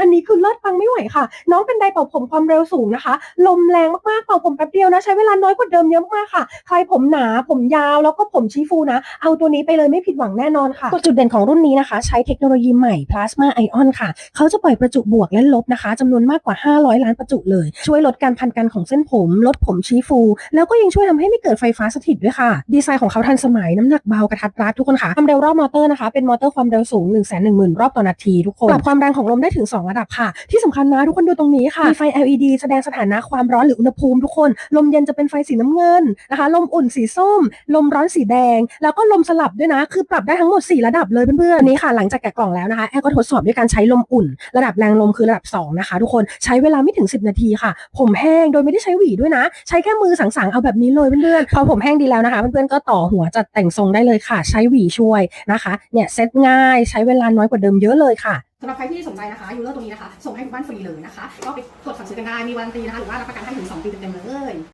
อันนี้คือเลิศฟังไม่ไหวค่ะ น้องเป็นไดเป่าผมความเร็วสูงนะคะ ลมแรงมากๆเป่าผมแป๊บเดียวนะใช้เวลาน้อยกว่าเดิมเยอะมากค่ะ ใครผมหนาผมยาวแล้วก็ผมชี้ฟูนะ เอาตัวนี้ไปเลยไม่ผิดหวังแน่นอนค่ะจุดเด่นของรุ่นนี้นะคะ ใช้เทคโนโลยีใหม่ Plasma Ion ค่ะ เขาจะปล่อยประจุบวกและลบนะคะจำนวนมากกว่า 500 ล้านประจุเลย ช่วยลดการพันกันของเส้นผม ลดผมชี้ฟู แล้วก็ยังช่วยทำให้ไม่เกิดไฟฟ้าสถิตด้วยค่ะ ดีไซน์ของเขาทันสมัยน้ำหนักเบากระทัดรัดทุกคนค่ะความเร็วรอบมอเตอร์นะคะเป็นมอเตอร์ความเร็วสูง 1 1 0 0 0 0 รอบต่อนาทีทุกคนปรับความแรงของลมได้ถึง2ระดับค่ะ ที่สำคัญนะทุกคนดูตรงนี้ค่ะ มีไฟ LED แสดงสถานะความร้อนหรืออุณหภูมิทุกคน ลมเย็นจะเป็นไฟสีน้ำเงินนะคะ ลมอุ่นสีส้ม ลมร้อนสีแดง แล้วก็ลมสลับด้วยนะ คือปรับได้ทั้งหมด 4 ระดับเลยเพื่อนๆนนี้ค่ะ หลังจากแกะกล่องแล้วนะคะ แอร์ก็ทดสอบด้วยการใช้ลมอุ่น ระดับแรงลมคือระดับ 2 นะคะ ทุกคน ใช้เวลาไม่ถึง 10 นาทีค่ะ ผมแห้งโดยไม่ได้ใช้หวีด้วยนะ ใช้แค่มือสังๆเอาแบบนี้เลยเพื่อนๆ พอผมแห้งดีแล้วนะคะ เพื่อนๆ ก็ต่อหัวจัดแต่งทรงได้เลยค่ะ ใช้หวีช่วยนะคะ เนี่ยเซ็ตง่าย ใช้เวลาน้อยกว่าเดิมเยอะเลยค่ะ สำหรับใครที่สนใจนะคะยูเลอร์ตัวนี้นะคะ ส่งให้ทุกบ้านฟรีเลยนะคะ ก็ไปกดสั่งซื้อกันได้ มีวารันตีนะคะ หรือว่ารับประกันให้ถึง 2 ปีเต็มๆเลย